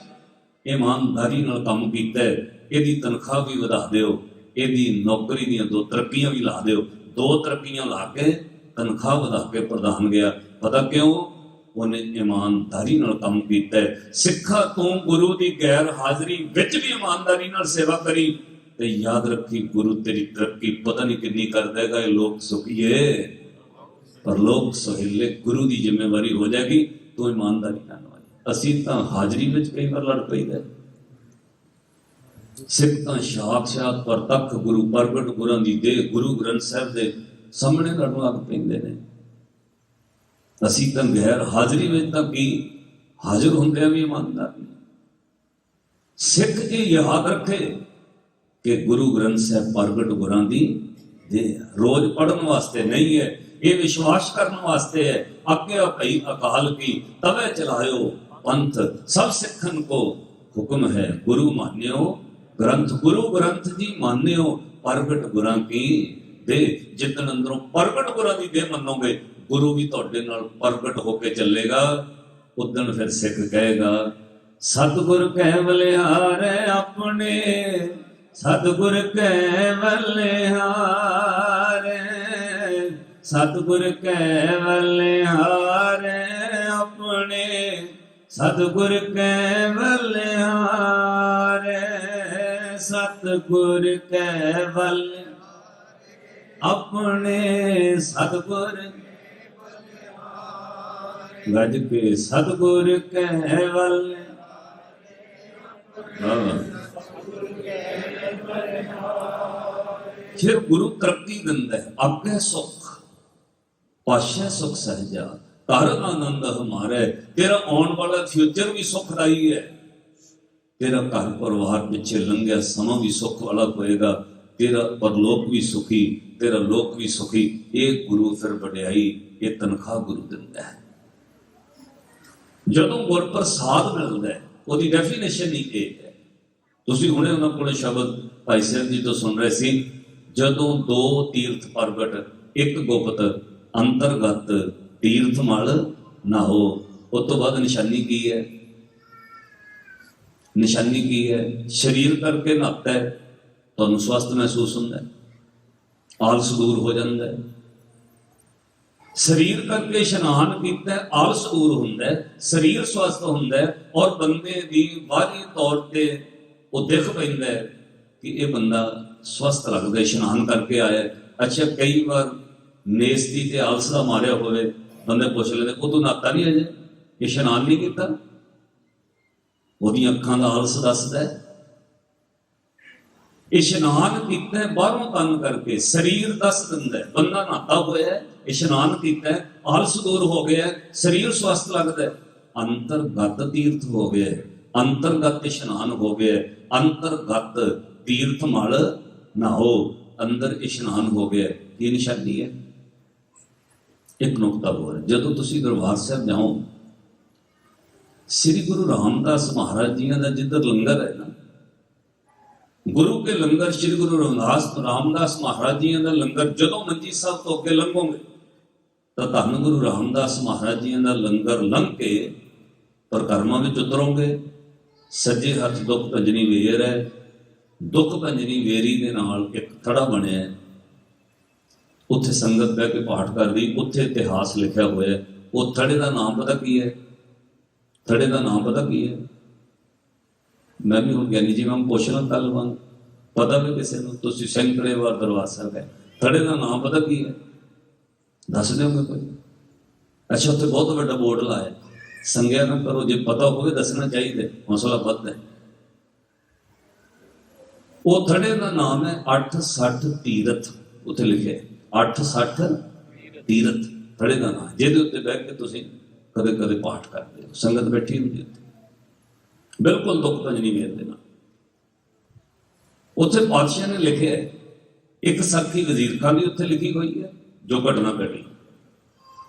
ਇਮਾਨਦਾਰੀ ਨਾਲ ਕੰਮ ਕੀਤਾ ਹੈ। ਇਹਦੀ ਤਨਖਾਹ ਵੀ ਵਧਾ ਦਿਓ। ਇਹਦੀ ਨੌਕਰੀ ਦੀਆਂ ਦੋ ਤਰੱਕੀਆਂ ਵੀ ਲਾ ਦਿਓ। ਦੋ ਤਰੱਕੀਆਂ ਲਾ ਕੇ ਤਨਖਾਹ ਵਧਾ ਕੇ ਪ੍ਰਧਾਨ ਗਿਆ। ਪਤਾ ਕਿਉਂ? ਉਹਨੇ ਇਮਾਨਦਾਰੀ ਨਾਲ ਕੰਮ ਕੀਤਾ ਹੈ। ਸਿੱਖਾ ਤੂੰ ਗੁਰੂ ਦੀ ਗੈਰ ਹਾਜ਼ਰੀ ਵਿੱਚ ਵੀ ਇਮਾਨਦਾਰੀ ਨਾਲ ਸੇਵਾ ਕਰੀ। ਤੇ ਯਾਦ ਰੱਖੀ, ਗੁਰੂ ਤੇਰੀ ਤਰੱਕੀ ਪਤਾ ਨਹੀਂ ਕਿੰਨੀ ਕਰ ਦੇਗਾ ਇਹ ਲੋਕ ਸੁਖੀਏ ਪਰ ਲੋਕ ਸਹਿਲੇ, ਗੁਰੂ ਦੀ ਜ਼ਿੰਮੇਵਾਰੀ ਹੋ ਜਾਏਗੀ, ਤੂੰ ਇਮਾਨਦਾਰੀ ਨਾਲ ਨਿਭਾਈ ਅਸੀਂ ਤਾਂ ਹਾਜ਼ਰੀ ਵਿੱਚ ਕਈ ਵਾਰ ਲੜ ਪਈਦਾ ਸਿੱਖ ਤਾਂ ਸਾਖਸ਼ਾਤ ਪ੍ਰਤੱਖ ਗੁਰੂ ਪ੍ਰਗਟ ਗੁਰਾਂ ਦੀ ਦੇਹ ਗੁਰੂ ਗ੍ਰੰਥ ਸਾਹਿਬ ਦੇ ਸਾਹਮਣੇ ਲੜਨ ਲੱਗ ਪੈਂਦੇ ਨੇ। ਅਸੀਂ ਤਾਂ ਗੈਰ ਹਾਜ਼ਰੀ ਵਿੱਚ ਤਾਂ ਕੀ ਹਾਜ਼ਰ ਹੁੰਦੇ ਆ ਵੀ ਇਮਾਨਦਾਰ? ਸਿੱਖ ਇਹ ਯਾਦ ਰੱਖੇ ਕਿ ਗੁਰੂ ਗ੍ਰੰਥ ਸਾਹਿਬ ਪ੍ਰਗਟ ਗੁਰਾਂ ਦੀ ਦੇ ਰੋਜ਼ ਪੜਨ ਵਾਸਤੇ ਨਹੀਂ ਹੈ, ਇਹ ਵਿਸ਼ਵਾਸ ਕਰਨ ਵਾਸਤੇ ਹੈ। ਅੱਗੇ ਭਈ ਅਕਾਲ ਕੀ ਤਵੇ ਚਲਾਇਓ ਪੰਥ, ਸਭ ਸਿੱਖਨ ਕੋ ਹੁਕਮ ਹੈ। ਗੁਰੂ ਮਾਨਿਓ, ਗ੍ਰੰਥ, ਗੁਰੂ ਗ੍ਰੰਥ ਜੀ ਮਾਨਿਓ, ਪ੍ਰਗਟ ਗੁਰਾਂ ਕੀ ਦੇ। ਜਿੱਦਣ ਅੰਦਰੋਂ ਪ੍ਰਗਟ ਗੁਰਾਂ ਦੀ ਦੇ ਮੰਨੋਗੇ, ਗੁਰੂ ਵੀ ਤੁਹਾਡੇ ਨਾਲ ਪ੍ਰਗਟ ਹੋ ਕੇ ਚੱਲੇਗਾ। ਉਦਣ ਫਿਰ ਸਿੱਖ ਕਹੇਗਾ, ਸਤਿਗੁਰ ਕਹਿ ਬਲਿਹਾਰੇ ਆਪਣੇ ਸਤਿਗੁਰ ਕਹਿ ਬਲਿਹਾਰੇ ਸਤਿਗੁਰ ਕਹਿ ਬਲਿਹਾਰੇ ਆਪਣੇ, ਸਤਿਗੁਰ ਕੈ ਬਲਿਹਾਰੇ ਸਤਿਗੁਰ ਕਹਿ ਬਲਿਹਾਰੇ ਆਪਣੇ, ਸਤਿਗੁਰ ਗੱਜ ਕੇ ਸਤਿਗੁਰ ਕਹਿ ਵੱਲ ਵਾਹ ਫਿਰ ਗੁਰੂ ਤਰੱਕੀ ਦਿੰਦਾ ਹੈ ਆਪੇ ਸੁਖ ਪਾਸ਼ਾ ਸੁਖ ਸਹਜਾ ਕਰ ਆਨੰਦ ਹਮਾਰੇ ਤੇਰਾ ਆਉਣ ਵਾਲਾ ਫਿਊਚਰ ਵੀ ਸੁਖਦਾਈ ਹੈ। ਤੇਰਾ ਘਰ ਪਰਿਵਾਰ ਪਿੱਛੇ ਲੰਘਿਆ, ਸਮਾਂ ਵੀ ਸੁਖ ਵਾਲਾ ਹੋਏਗਾ, ਤੇਰਾ ਪਰਲੋਕ ਵੀ ਸੁਖੀ, ਤੇਰਾ ਲੋਕ ਵੀ ਸੁਖੀ, ਇਹ ਗੁਰੂ ਫਿਰ ਵਡਿਆਈ, ਇਹ ਤਨਖਾਹ ਗੁਰੂ ਦਿੰਦਾ ਹੈ। ਜਦੋਂ ਗੁਰ ਪ੍ਰਸਾਦ ਮਿਲਦਾ ਹੈ, ਉਹਦੀ ਡੈਫੀਨੇਸ਼ਨ ਹੀ ਇਹ ਹੈ ਤੁਸੀਂ ਹੁਣੇ ਉਹਨਾਂ ਕੋਲੇ ਸ਼ਬਦ ਭਾਈ ਸਾਹਿਬ ਜੀ ਤੋਂ ਸੁਣ ਰਹੇ ਸੀ ਜਦੋਂ ਦੋ ਤੀਰਥ ਪ੍ਰਗਟ ਇੱਕ ਗੁਪਤ ਅੰਤਰਗਤ ਤੀਰਥ ਮਲ ਨਾ ਹੋ ਉਸ ਤੋਂ ਬਾਅਦ ਨਿਸ਼ਾਨੀ ਕੀ ਹੈ? ਨਿਸ਼ਾਨੀ ਕੀ ਹੈ? ਸਰੀਰ ਕਰਕੇ ਨਹਾਤਾ ਹੈ ਤੁਹਾਨੂੰ ਸਵਸਥ ਮਹਿਸੂਸ ਹੁੰਦਾ ਹੈ ਆਲਸ ਦੂਰ ਹੋ ਜਾਂਦਾ ਹੈ। ਸਰੀਰ ਕਰਕੇ ਇਸ਼ਨਾਨ ਕੀਤਾ ਹੈ, ਆਲਸ ਦੂਰ ਹੁੰਦਾ ਹੈ ਸਰੀਰ ਸਵਸਥ ਹੁੰਦਾ ਹੈ ਔਰ ਬੰਦੇ ਦੀ ਬਾਹਰੀ ਤੌਰ ਤੇ ਉਹ ਦਿਖ ਪੈਂਦਾ ਹੈ ਕਿ ਇਹ ਬੰਦਾ ਸਵਸਥ ਲੱਗਦਾ ਇਸ਼ਨਾਨ ਕਰਕੇ ਆਇਆ ਅੱਛਾ, ਕਈ ਵਾਰ ਨੇਸਤੀ ਤੇ ਆਲਸ ਦਾ ਮਾਰਿਆ ਹੋਵੇ, ਬੰਦੇ ਪੁੱਛ ਲੈਂਦੇ, ਉਹ ਤੂੰ ਨਾਤਾ ਨਹੀਂ ਅਜੇ? ਇਸ਼ਨਾਨ ਨਹੀਂ ਕੀਤਾ? ਉਹਦੀਆਂ ਅੱਖਾਂ ਦਾ ਆਲਸ ਦੱਸਦਾ ਹੈ। ਇਸ਼ਨਾਨ ਕੀਤਾ ਬਾਹਰੋਂ ਤਨ ਕਰਕੇ, ਸਰੀਰ ਦੱਸ ਦਿੰਦਾ ਬੰਦਾ ਨਾਤਾ ਹੋਇਆ ਹੈ, ਇਸ਼ਨਾਨ ਕੀਤਾ ਆਲਸ ਦੂਰ ਹੋ ਗਿਆ ਹੈ, ਸਰੀਰ ਸਵਸਥ ਲੱਗਦਾ ਅੰਤਰਗਤ ਤੀਰਥ ਹੋ ਗਿਆ ਅੰਤਰਗਤ ਇਸ਼ਨਾਨ ਹੋ ਗਿਆ ਅੰਤਰਗਤ ਤੀਰਥ ਮਲ ਨਹਾਓ ਅੰਦਰ ਇਸ਼ਨਾਨ ਹੋ ਗਿਆ। ਹੈ। ਇਹ ਨਿਸ਼ਾਨੀ ਹੈ। ਇੱਕ ਨੁਕਤਾ ਹੋਰ ਜਦੋਂ ਤੁਸੀਂ ਦਰਬਾਰ ਸਾਹਿਬ ਜਾਓ, ਸ੍ਰੀ ਗੁਰੂ ਰਾਮਦਾਸ ਮਹਾਰਾਜ ਜੀਆਂ ਦਾ ਜਿੱਧਰ ਲੰਗਰ ਹੈ ਨਾ, ਗੁਰੂ ਕੇ ਲੰਗਰ ਸ੍ਰੀ ਗੁਰੂ ਰਾਮਦਾਸ ਰਾਮਦਾਸ ਮਹਾਰਾਜ ਜੀਆਂ ਦਾ ਲੰਗਰ ਜਦੋਂ ਮੰਜੀ ਸਾਹਿਬ ਤੋਂ ਅੱਗੇ ਲੰਘੋਗੇ, ਤਾਂ ਧੰਨ ਗੁਰੂ ਰਾਮਦਾਸ ਮਹਾਰਾਜ ਜੀਆਂ ਦਾ ਲੰਗਰ ਲੰਘ ਕੇ ਪਰਕਰਮਾਂ ਵਿੱਚ ਉਤਰੋਗੇ। ਸੱਜੇ ਹੱਥ ਦੁੱਖ ਭੰਜਨੀ ਵੇਰ ਹੈ। ਦੁੱਖ ਭੰਜਨੀ ਵੇਰੀ ਦੇ ਨਾਲ ਇੱਕ ਥੜਾ ਬਣਿਆ ਹੈ। ਉੱਥੇ ਸੰਗਤ ਬਹਿ ਕੇ ਪਾਠ ਕਰਦੀ, ਉੱਥੇ ਇਤਿਹਾਸ ਲਿਖਿਆ ਹੋਇਆ ਉਹ ਥੜੇ ਦਾ ਨਾਮ ਪਤਾ ਕੀ ਹੈ? ਥੜੇ ਦਾ ਨਾਮ ਪਤਾ ਕੀ ਹੈ? ਮੈਂ ਵੀ ਹੁਣ ਗਿਆਨੀ ਜੀ ਮੈਂ ਪੁੱਛ ਲਾਂ ਕੱਲ ਵਾਂਗ। ਪਤਾ ਵੀ ਕਿਸੇ ਨੂੰ, ਤੁਸੀਂ ਸੈਂਕੜੇ ਵਾਰ ਦਰਬਾਰ ਸਾਹਿਬ ਹੈ ਥੜੇ ਦਾ ਨਾਮ ਪਤਾ ਕੀ ਹੈ? ਦੱਸ ਦਿਓਗੇ ਕੋਈ? ਅੱਛਾ, ਉੱਥੇ ਬਹੁਤ ਵੱਡਾ ਬੋਰਡ ਲਾਇਆ। ਸੰਗਿਆ ਨਾ ਕਰੋ ਜੇ ਪਤਾ ਹੋਵੇ ਦੱਸਣਾ ਚਾਹੀਦਾ ਹੌਸਲਾ ਵੱਧ ਹੈ। ਉਹ ਥੜੇ ਦਾ ਨਾਮ ਹੈ 860 ਤੀਰਥ ਉੱਥੇ ਲਿਖਿਆ 860 ਤੀਰਥ ਥੜੇ ਦਾ ਨਾਮ। ਜਿਹਦੇ ਉੱਤੇ ਬੈਠ ਕੇ ਤੁਸੀਂ ਕਦੇ ਕਦੇ ਪਾਠ ਕਰਦੇ ਹੋ ਸੰਗਤ ਬੈਠੀ ਹੁੰਦੀ ਉੱਤੇ ਬਿਲਕੁਲ ਦੁੱਖ ਭੰਜਨੀ ਵੇਰ ਦੇ ਨਾਲ ਉੱਥੇ ਪਾਤਸ਼ਾਹ ਨੇ ਲਿਖਿਆ ਇੱਕ ਸਾਖੀ ਵਜ਼ੀਰ ਖਾਨ ਦੀ ਉੱਥੇ ਲਿਖੀ ਹੋਈ ਹੈ ਜੋ ਘਟਨਾ ਘਟੀ।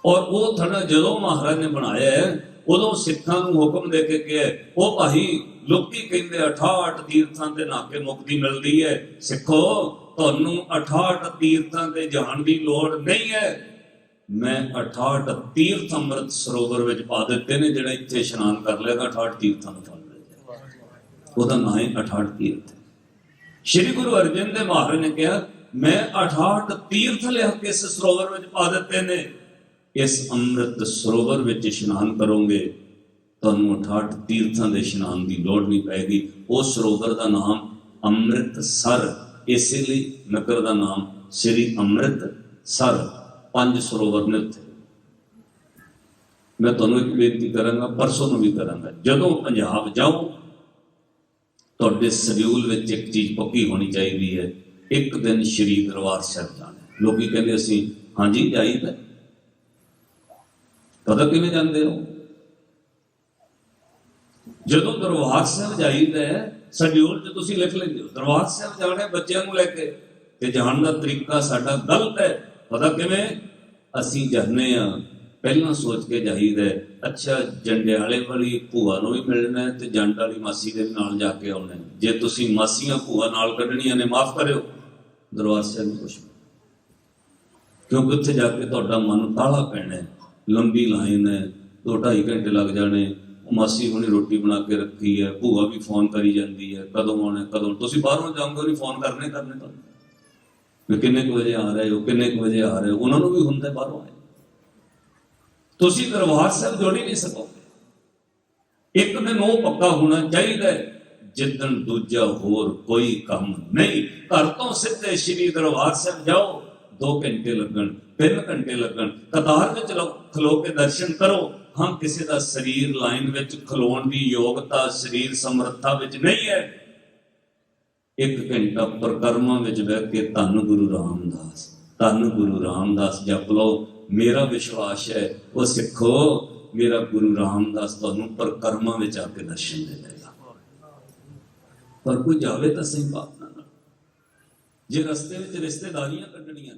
ਔਰ ਉਹ ਥੜਾ ਜਦੋਂ ਮਹਾਰਾਜ ਨੇ ਬਣਾਇਆ ਹੈ, ਉਦੋਂ ਸਿੱਖਾਂ ਨੂੰ ਹੁਕਮ ਦੇ ਕੇ ਕਿਹਾ ਉਹ ਭਾਈ ਲੋਕੀ ਕਹਿੰਦੇ 68 ਤੀਰਥਾਂ ਤੇ ਨਾਕੇ ਮੁਕਤੀ ਮਿਲਦੀ ਹੈ। ਸਿੱਖੋ, ਤੁਹਾਨੂੰ 68 ਤੀਰਥਾਂ ਤੇ ਜਾਣ ਦੀ ਲੋੜ ਨਹੀਂ ਹੈ। ਮੈਂ 68 ਤੀਰਥ ਅੰਮ੍ਰਿਤ ਸਰੋਵਰ ਵਿੱਚ ਪਾ ਦਿੱਤੇ ਨੇ, ਜਿਹੜਾ ਇੱਥੇ ਇਸ਼ਨਾਨ ਕਰ ਲੇਗਾ 68 ਤੀਰਥਾਂ ਨੂੰ ਫਲ ਮਿਲੇਗਾ ਉਹਦਾ ਨਾਂ ਹੈ 68 ਤੀਰਥ। ਸ਼੍ਰੀ ਗੁਰੂ ਅਰਜਨ ਦੇਵ ਮਹਾਰਾਜ ਨੇ ਕਿਹਾ, ਮੈਂ 68 ਤੀਰਥ ਲਿਆ ਕੇ ਇਸ ਸਰੋਵਰ ਵਿੱਚ ਪਾ ਦਿੱਤੇ ਨੇ। ਇਸ ਅੰਮ੍ਰਿਤ ਸਰੋਵਰ ਵਿੱਚ ਇਸ਼ਨਾਨ ਕਰੋਗੇ, ਤੁਹਾਨੂੰ 68 ਤੀਰਥਾਂ ਦੇ ਇਸ਼ਨਾਨ ਦੀ ਲੋੜ ਨਹੀਂ ਪੈਗੀ। ਉਹ ਸਰੋਵਰ ਦਾ ਨਾਮ ਅੰਮ੍ਰਿਤ ਸਰ ਇਸੇ ਲਈ ਨਗਰ ਦਾ ਨਾਮ ਸ੍ਰੀ ਅੰਮ੍ਰਿਤ ਸਰ ਪੰਜ ਸਰੋਵਰ ਨੇ ਉੱਥੇ। ਮੈਂ ਤੁਹਾਨੂੰ ਇੱਕ ਬੇਨਤੀ ਕਰਾਂਗਾ, ਪਰਸੋਂ ਨੂੰ ਵੀ ਕਰਾਂਗਾ। ਜਦੋਂ ਪੰਜਾਬ ਜਾਓ, ਤੁਹਾਡੇ ਸ਼ਡਿਊਲ ਵਿੱਚ ਇੱਕ ਚੀਜ਼ ਪੱਕੀ ਹੋਣੀ ਚਾਹੀਦੀ ਹੈ। ਇੱਕ ਦਿਨ ਸ਼੍ਰੀ ਦਰਬਾਰ ਸਾਹਿਬ ਜਾਣਾ। ਲੋਕੀ ਕਹਿੰਦੇ ਅਸੀਂ, ਹਾਂਜੀ, ਜਾਈਦਾ ਪਤਾ ਕਿਵੇਂ ਜਾਂਦੇ ਹੋ? ਜਦੋਂ ਦਰਬਾਰ ਸਾਹਿਬ ਜਾਈਦਾ ਸ਼ਡਿਊਲ 'ਚ ਤੁਸੀਂ ਲਿਖ ਲੈਂਦੇ ਹੋ, ਦਰਬਾਰ ਸਾਹਿਬ ਜਾਣੇ ਬੱਚਿਆਂ ਨੂੰ ਲੈ ਕੇ, ਤੇ ਜਾਣ ਦਾ ਤਰੀਕਾ ਸਾਡਾ ਗਲਤ ਹੈ। ਪਤਾ ਕਿਵੇਂ? ਅਸੀਂ ਜਾਂਦੇ ਆ ਪਹਿਲਾਂ ਸੋਚ ਕੇ ਜਾਈਦਾ ਅੱਛਾ ਜੰਡਿਆਲੇ ਵਾਲੀ ਭੂਆ ਨੂੰ ਵੀ ਮਿਲਣਾ ਹੈ, ਤੇ ਜੰਡ ਵਾਲੀ ਮਾਸੀ ਦੇ ਨਾਲ ਜਾ ਕੇ ਆਉਣਾ ਜੇ ਤੁਸੀਂ ਮਾਸੀਆਂ ਭੂਆ ਨਾਲ ਕੱਢਣੀਆਂ ਨੇ, ਮਾਫ ਕਰਿਓ। ਦਰਬਾਰ ਸਾਹਿਬ ਨੂੰ ਪੁੱਛੋ। ਕਿਉਂਕਿ ਉੱਥੇ ਜਾ ਕੇ ਤੁਹਾਡਾ ਮਨ ਕਾਲਾ ਪੈਣਾ ਹੈ। ਲੰਬੀ ਲਾਈਨ ਹੈ, ਦੋ ਢਾਈ ਘੰਟੇ ਲੱਗ ਜਾਣੇ। ਮਾਸੀ ਹੁਣੀ ਰੋਟੀ ਬਣਾ ਕੇ ਰੱਖੀ ਹੈ, ਭੂਆ ਵੀ ਫੋਨ ਕਰੀ ਜਾਂਦੀ ਹੈ, ਕਦੋਂ ਆਉਣਾ, ਕਦੋਂ ਤੁਸੀਂ ਬਾਹਰੋਂ ਜਾਓਗੇ ਨਹੀਂ ਫੋਨ ਕਰਨੇ ਕਰਨੇ ਤੁਹਾਨੂੰ ਵੀ ਕਿੰਨੇ ਕੁ ਵਜੇ ਆ ਰਹੇ ਹੋ, ਕਿੰਨੇ ਕੁ ਵਜੇ ਆ ਰਹੇ ਹੋ, ਉਹਨਾਂ ਨੂੰ ਵੀ ਹੁੰਦਾ ਬਾਹਰੋਂ ਆਏ। ਤੁਸੀਂ ਦਰਬਾਰ ਸਾਹਿਬ ਜੋੜੀ ਨਹੀਂ ਸਕੋਗੇ? ਇੱਕ ਦਿਨ ਉਹ ਪੱਕਾ ਹੋਣਾ ਚਾਹੀਦਾ ਹੈ, ਜਿੱਦਣ ਦੂਜਾ ਹੋਰ ਕੋਈ ਕੰਮ ਨਹੀਂ। ਘਰ ਤੋਂ ਸਿੱਧੇ ਸ਼੍ਰੀ ਦਰਬਾਰ ਸਾਹਿਬ ਜਾਓ 2 ਘੰਟੇ ਲੱਗਣ। 3 ਘੰਟੇ ਲੱਗਣ। ਕਤਾਰ ਵਿੱਚ ਲਓ ਖਲੋ ਕੇ ਦਰਸ਼ਨ ਕਰੋ। ਹਾਂ ਕਿਸੇ ਦਾ ਸਰੀਰ ਲਾਈਨ ਵਿੱਚ ਖਲੋਣ ਦੀ ਯੋਗਤਾ ਸਰੀਰ ਸਮਰੱਥਾ ਵਿੱਚ ਨਹੀਂ ਹੈ। ਇੱਕ ਘੰਟਾ ਪ੍ਰਕਰਮਾਂ ਵਿੱਚ ਬਹਿ ਕੇ ਧੰਨ ਗੁਰੂ ਰਾਮਦਾਸ, ਧੰਨ ਗੁਰੂ ਰਾਮਦਾਸ ਜਪ ਲਓ। ਮੇਰਾ ਵਿਸ਼ਵਾਸ ਹੈ, ਉਹ ਸਿੱਖੋ। ਮੇਰਾ ਗੁਰੂ ਰਾਮਦਾਸ ਤੁਹਾਨੂੰ ਪ੍ਰਕਰਮਾਂ ਵਿੱਚ ਆ ਕੇ ਦਰਸ਼ਨ ਦੇ ਦੇਗਾ। ਪਰ ਕੋਈ ਜਾਵੇ ਤਾਂ ਸਹੀ ਬਾਤ ਨਾਲ ਜੇ ਰਸਤੇ ਵਿੱਚ ਰਿਸ਼ਤੇਦਾਰੀਆਂ ਕੱਢਣੀਆਂ